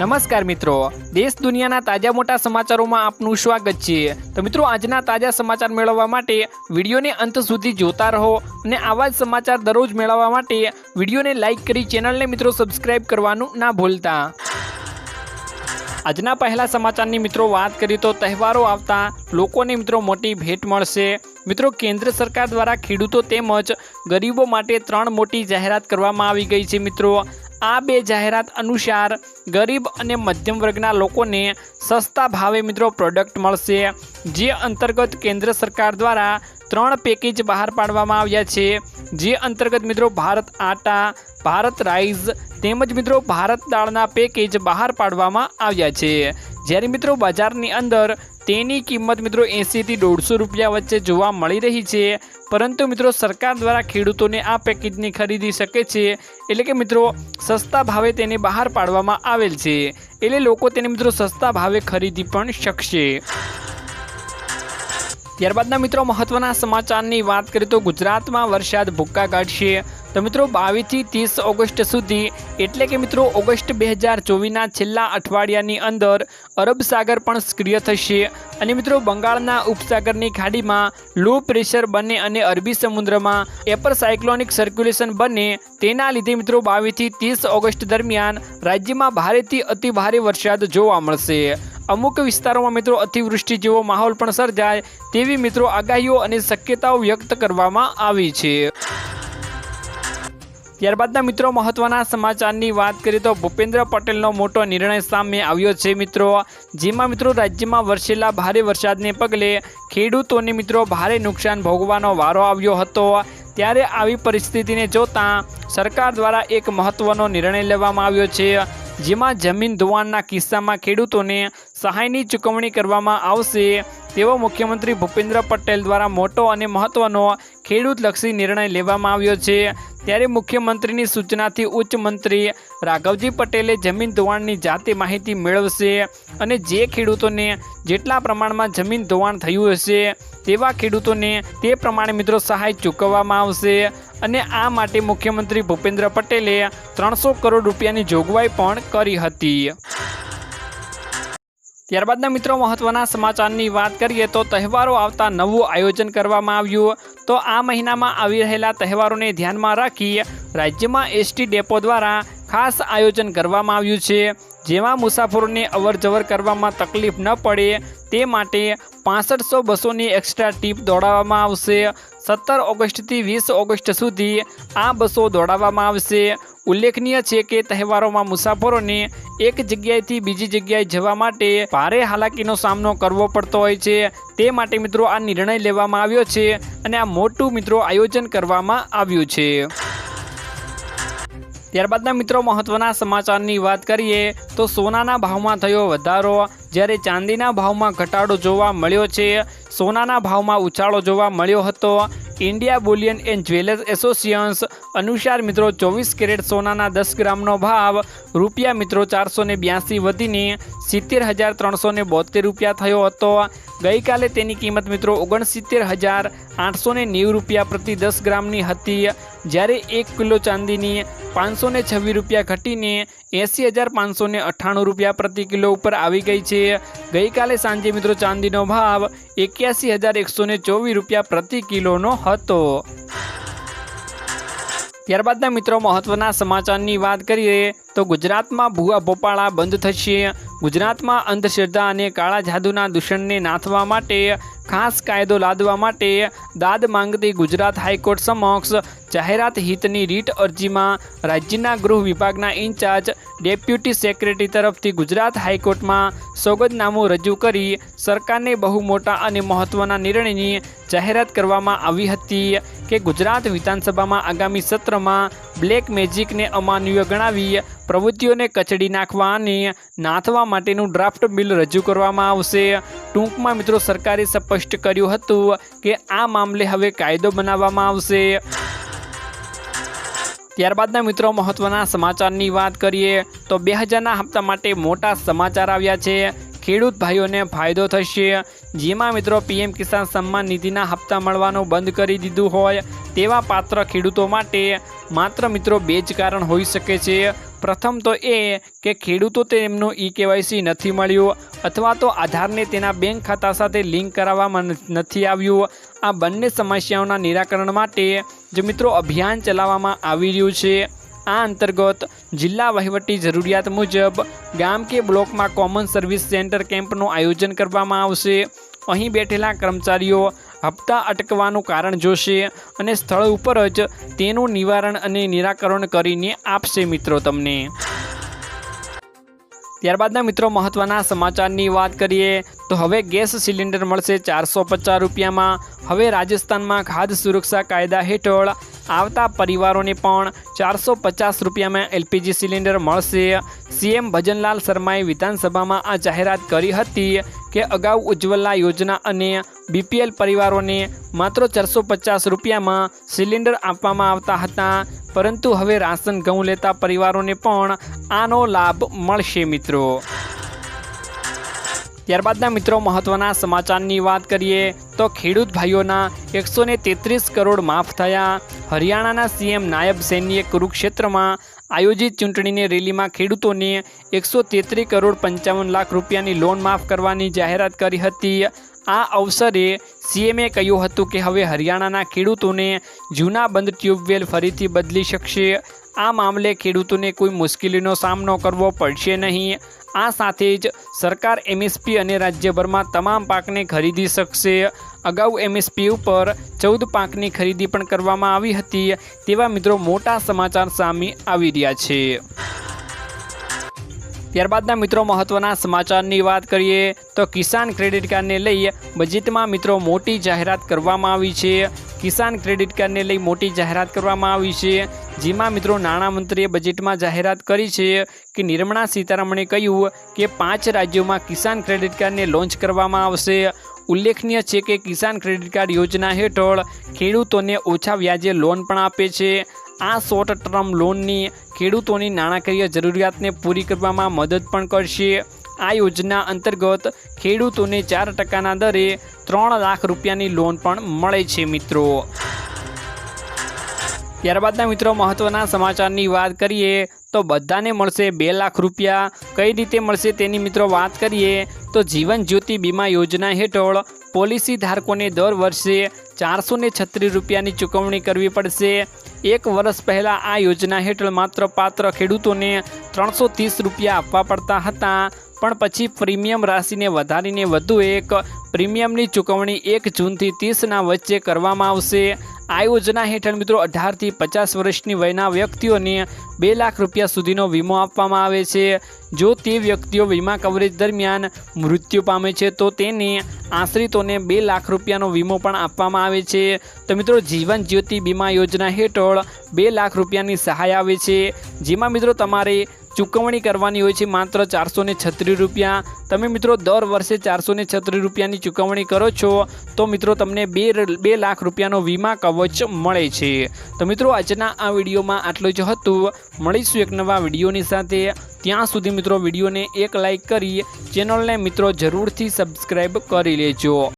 નમસ્કાર મિત્રો. દેશ દુનિયાના તાજા મોટા સમાચારોમાં આપનું સ્વાગત છે. તો મિત્રો, આજના તાજા સમાચાર મેળવવા માટે વિડીયોને અંત સુધી જોતા રહો અને આવા જ સમાચાર દરરોજ મેળવવા માટે વિડીયોને લાઇક કરી ચેનલને મિત્રો સબસ્ક્રાઇબ કરવાનું ના ભૂલતા. આજના પહેલા સમાચારની મિત્રો વાત કરીએ તો તહેવારો આવતા લોકોને મિત્રો મોટી ભેટ મળશે. મિત્રો, કેન્દ્ર સરકાર દ્વારા ખેડૂતો તેમજ ગરીબો માટે ત્રણ મોટી જાહેરાત કરવામાં આવી ગઈ છે મિત્રો. આ બે જાહેરાત અનુસાર ગરીબ અને મધ્યમ વર્ગના લોકોને સસ્તા ભાવે મિત્રો પ્રોડક્ટ મળશે, જે અંતર્ગત કેન્દ્ર સરકાર દ્વારા ત્રણ પેકેજ બહાર પાડવામાં આવ્યા છે. જે અંતર્ગત મિત્રો ભારત આટા, ભારત રાઈસ તેમજ મિત્રો ભારત દાળના પેકેજ બહાર પાડવામાં આવ્યા છે. જ્યારે મિત્રો બજારની અંદર તેની કિંમત મિત્રો એંસીથી દોઢસો રૂપિયા વચ્ચે જોવા મળી રહી છે. પરંતુ મિત્રો સરકાર દ્વારા ખેડૂતોને આ પેકેજની ખરીદી શકે છે એટલે કે મિત્રો સસ્તા ભાવે તેને બહાર પાડવામાં આવેલ છે. એટલે લોકો તેને મિત્રો સસ્તા ભાવે ખરીદી પણ શકશે. ત્યારબાદના મિત્રો મહત્વના સમાચારની વાત કરીએ તો ગુજરાતમાં વરસાદ ભૂક્કા કાઢશે. તો મિત્રો બાવીસથી ત્રીસ ઓગસ્ટ સુધી, એટલે કે મિત્રો ઓગસ્ટ બે હજાર ચોવીસના છેલ્લા અઠવાડિયાની અંદર અરબ સાગર પણ સક્રિય થશે. અને મિત્રો બંગાળના ઉપસાગરની ખાડીમાં લો પ્રેશર બને અને અરબી સમુદ્રમાં એપર સાયક્લોનિક સર્ક્યુલેશન બને, તેના લીધે મિત્રો બાવીસથી ત્રીસ ઓગસ્ટ દરમિયાન રાજ્યમાં ભારેથી અતિ ભારે વરસાદ જોવા મળશે. અમુક વિસ્તારોમાં મિત્રો અતિવૃષ્ટિ જેવો માહોલ પણ સર્જાય તેવી મિત્રો આગાહીઓ અને શક્યતાઓ વ્યક્ત કરવામાં આવી છે. ત્યારબાદના મિત્રો મહત્વના સમાચારની વાત કરીએ તો ભૂપેન્દ્ર પટેલનો મોટો નિર્ણય સામે આવ્યો છે મિત્રો. જેમાં મિત્રો રાજ્યમાં વરસેલા ભારે વરસાદને પગલે ખેડૂતોને મિત્રો ભારે નુકસાન ભોગવાનો વારો આવ્યો હતો. ત્યારે આવી પરિસ્થિતિને જોતાં સરકાર દ્વારા એક મહત્વનો નિર્ણય લેવામાં આવ્યો છે. જેમાં જમીન ધોવાણના કિસ્સામાં ખેડૂતોને સહાયની ચૂકવણી કરવામાં આવશે, તેવો મુખ્યમંત્રી ભૂપેન્દ્ર પટેલ દ્વારા મોટો અને મહત્વનો ખેડૂતલક્ષી નિર્ણય લેવામાં આવ્યો છે. ત્યારે મુખ્યમંત્રીની સૂચનાથી ઉચ્ચ મંત્રી રાઘવજી પટેલે જમીન ધોવાણની જાતે માહિતી મેળવશે અને જે ખેડૂતોને જેટલા પ્રમાણમાં જમીન ધોવાણ થયું હશે, તેવા ખેડૂતોને તે પ્રમાણે મિત્રો સહાય ચૂકવવામાં આવશે. અને આ માટે મુખ્યમંત્રી ભૂપેન્દ્ર પટેલે ત્રણસો કરોડ રૂપિયાની જોગવાઈ પણ કરી હતી. ત્યારબાદના મિત્રો મહત્વના સમાચારની વાત કરીએ તો તહેવારો આવતા નવું આયોજન કરવામાં આવ્યું. તો આ મહિનામાં આવી રહેલા તહેવારોને ધ્યાનમાં રાખી રાજ્યમાં એસટી ડેપો દ્વારા ખાસ આયોજન કરવામાં આવ્યું છે. જેમાં મુસાફરોને અવરજવર કરવામાં તકલીફ ન પડે, તે માટે પાસઠસો બસોની એક્સ્ટ્રા ટીપ દોડાવવામાં આવશે. સત્તર ઓગસ્ટથી વીસ ઓગસ્ટ સુધી આ બસો દોડાવવામાં આવશે. ઉલ્લેખનીય છે કે તહેવારોમાં મુસાફરોને એક જગ્યાએથી બીજી જગ્યાએ જવા માટે ભારે હાલાકીનો સામનો કરવો પડતો હોય છે. તે માટે મિત્રો આ નિર્ણય લેવામાં આવ્યો છે અને આ મોટું મિત્રો આયોજન કરવામાં આવ્યું છે. ત્યારબાદના મિત્રો મહત્વના સમાચારની વાત કરીએ તો સોનાના ભાવમાં થયો વધારો. જ્યારે ચાંદીના ભાવમાં ઘટાડો જોવા મળ્યો છે, સોનાના ભાવમાં ઉછાળો જોવા મળ્યો હતો. India bullion and jewellers associations અનુસાર મિત્રો ચોવીસ કેરેટ સોનાના દસ ગ્રામનો ભાવ રૂપિયા મિત્રો ચારસો ને બ્યાસી વધીને સિત્તેર હજાર ત્રણસો ને બોતેર રૂપિયા થયો હતો. ગઈકાલે તેની કિંમત મિત્રો ઓગણસિત્તેર હજાર આઠસો ને નેવું રૂપિયા પ્રતિ દસ ગ્રામની હતી. જ્યારે એક કિલો ચાંદીની પાંચસો ને છવ્વીસ રૂપિયા ઘટીને એંસી હજાર પાંચસો ને અઠ્ઠાણું રૂપિયા પ્રતિ કિલો ઉપર આવી ગઈ છે. ગઈકાલે સાંજે મિત્રો ચાંદીનો ભાવ એક્યાસી હજાર એકસો ને ચોવીસ રૂપિયા પ્રતિ કિલોનો હતો. ત્યારબાદના મિત્રો મહત્વના સમાચારની વાત કરીએ તો ગુજરાતમાં ભૂવા ભોપાળા બંધ થશે. ગુજરાતમાં અંધશ્રદ્ધા અને કાળા જાદુના દૂષણને નાથવા માટે, ખાસ કાયદો લાદવા માટે દાદ માંગતી ગુજરાત હાઈકોર્ટ સમક્ષ જાહેરાત હિતની રીટ અરજીમાં રાજ્યના ગૃહ વિભાગના ઇન્ચાર્જ, ડેપ્યુટી સેક્રેટરી તરફથી ગુજરાત હાઈકોર્ટમાં સોગંદનામું રજૂ કરી સરકારને બહુ મોટા અને મહત્ત્વના નિર્ણયની જાહેરાત કરવામાં આવી હતી કે ગુજરાત વિધાનસભામાં આગામી સત્રમાં બ્લેક મેજિકને અમાન્ય ગણાવી પ્રવૃત્તિઓને કચડી નાખવા અને નાથવા માટેનું ડ્રાફ્ટ બિલ રજૂ કરવામાં આવશે. ટૂંકમાં મિત્રો, સરકારે સ્પષ્ટ કર્યું હતું કે આ મામલે હવે કાયદો બનાવવામાં આવશે. ત્યારબાદના મિત્રો, મહત્વના સમાચારની વાત કરીએ તો બે હજારના હપ્તા માટે મોટા સમાચાર આવ્યા છે. ખેડૂત ભાઈઓને ફાયદો થશે. જેમાં મિત્રો પીએમ કિસાન સન્માન નિધિના હપ્તા મળવાનું બંધ કરી દીધું હોય તેવા પાત્ર ખેડૂતો માટે માત્ર મિત્રો બે જ કારણ હોઈ શકે છે. પ્રથમ તો એ કે ખેડૂતો તેમનું ઈ કેવાયસી નથી મળ્યું અથવા તો આધારને તેના બેંક ખાતા સાથે લિંક કરાવવામાં નથી આવ્યું. આ બંને સમસ્યાઓના નિરાકરણ માટે જે મિત્રો અભિયાન ચલાવવામાં આવી રહ્યું છે. આ અંતર્ગત જિલ્લા વહીવટી જરૂરિયાત મુજબ ગામ કે બ્લોકમાં કોમન સર્વિસ સેન્ટર કેમ્પનું આયોજન કરવામાં આવશે. અહીં બેઠેલા કર્મચારીઓ હપ્તા અટકવાનું કારણ જોશે અને સ્થળ ઉપર જ તેનું નિવારણ અને નિરાકરણ કરીને આપશે મિત્રો તમને. ત્યારબાદના મિત્રો મહત્ત્વના સમાચારની વાત કરીએ તો હવે ગેસ સિલિન્ડર મળશે ચારસો પચાસ રૂપિયામાં. હવે રાજસ્થાનમાં ખાદ્ય સુરક્ષા કાયદા હેઠળ આવતા પરિવારોને પણ ચારસો પચાસ રૂપિયામાં એલપીજી સિલિન્ડર મળશે. સીએમ ભજનલાલ શર્માએ વિધાનસભામાં આ જાહેરાત કરી હતી કે અગાઉ ઉજ્જવલા યોજના અને બીપીએલ પરિવારોને માત્ર ચારસો પચાસ રૂપિયામાં સિલિન્ડર આપવામાં આવતા હતા. પરંતુ હવે રાશન ઘઉં લેતા પરિવારોને પણ આનો લાભ મળશે મિત્રો. ત્યારબાદના મિત્રો મહત્વના સમાચારની વાત કરીએ તો ખેડૂત ભાઈઓના એકસો તેત્રીસ કરોડ માફ થયા. હરિયાણાના સીએમ નાયબ સૈનીએ કુરુક્ષેત્રમાં આયોજિત ચૂંટણીની રેલીમાં ખેડૂતોને એકસો તેત્રીસ કરોડ પંચાવન લાખ રૂપિયાની લોન માફ કરવાની જાહેરાત કરી હતી. આ અવસરે સીએમએ કહ્યું હતું કે હવે હરિયાણાના ખેડૂતોને જૂના બંધ ટ્યુબવેલ ફરીથી બદલી શકશે. આ મામલે ખેડૂતોને કોઈ મુશ્કેલીનો સામનો કરવો પડશે નહીં. આ સાથે જ સરકાર એમએસપી અને રાજ્યભરમાં તમામ પાકને ખરીદી શકશે. અગાઉ એમએસપી ઉપર ચૌદ પાકની ખરીદી પણ કરવામાં આવી હતી. તેવા મિત્રો મોટા સમાચાર સામે આવી રહ્યા છે. ત્યારબાદના મિત્રો મહત્વના સમાચારની વાત કરીએ તો કિસાન ક્રેડિટ કાર્ડને લઈ બજેટમાં મિત્રો મોટી જાહેરાત કરવામાં આવી છે. કિસાન ક્રેડિટ કાર્ડને લઈ મોટી જાહેરાત કરવામાં આવી છે. જેમાં મિત્રો નાણામંત્રીએ બજેટમાં જાહેરાત કરી છે કે નિર્મળા સીતારમણે કહ્યું કે પાંચ રાજ્યોમાં કિસાન ક્રેડિટ કાર્ડને લોન્ચ કરવામાં આવશે. ઉલ્લેખનીય છે કે કિસાન ક્રેડિટ કાર્ડ યોજના હેઠળ ખેડૂતોને ઓછા વ્યાજે લોન પણ આપે છે. આ શોર્ટ ટર્મ લોનની ખેડૂતોની નાણાકીય જરૂરિયાતને પૂરી કરવામાં મદદ પણ કરશે. આ યોજના અંતર્ગત ખેડૂતોને ચાર ટકાના દરે ત્રણ લાખ રૂપિયાની લોન પણ મળે છે, મિત્રો. ત્યારબાદના મિત્રો મહત્વના સમાચારની વાત કરીએ તો બધાને મળશે બે લાખ રૂપિયા. કઈ રીતે મળશે તેની મિત્રો વાત કરીએ તો જીવન જ્યોતિ બીમા યોજના હેઠળ પોલિસી ધારકોને દર વર્ષે ચારસો છત્રીસ રૂપિયાની ચૂકવણી કરવી પડશે. એક વર્ષ પહેલાં આ યોજના હેઠળ માત્ર પાત્ર ખેડૂતોને ત્રણસો રૂપિયા આપવા પડતા હતા. પણ પછી પ્રીમિયમ રાશિને વધારીને વધુ એક પ્રીમિયમની ચૂકવણી એક જૂનથી ત્રીસના વચ્ચે કરવામાં આવશે. આ યોજના હેઠળ મિત્રો અઢારથી પચાસ વર્ષની વયના વ્યક્તિઓને બે લાખ રૂપિયા સુધીનો વીમો આપવામાં આવે છે. જો તે વ્યક્તિઓ વીમા કવરેજ દરમિયાન મૃત્યુ પામે છે, તો તેને આશ્રિતોને બે લાખ રૂપિયાનો વીમો પણ આપવામાં આવે છે. તો મિત્રો જીવન જ્યોતિ બીમા યોજના હેઠળ બે લાખ રૂપિયાની સહાય આવે છે. જેમાં મિત્રો તમારે ચૂકવણી કરવાની હોય છે માત્ર ચારસો ને છત્રીસ રૂપિયા. તમે મિત્રો દર વર્ષે ચારસો છત્રીસ રૂપિયાની ચૂકવણી કરો છો, તો મિત્રો તમને બે બે લાખ રૂપિયાનો વીમા કવચ મળે છે. તો મિત્રો આજના આ વિડીયોમાં આટલું જ હતું. મળીશું એક નવા વિડીયોની સાથે. ત્યાં સુધી મિત્રો વિડીયોને એક લાઇક કરી, ચેનલને મિત્રો જરૂરથી સબસ્ક્રાઈબ કરી લેજો.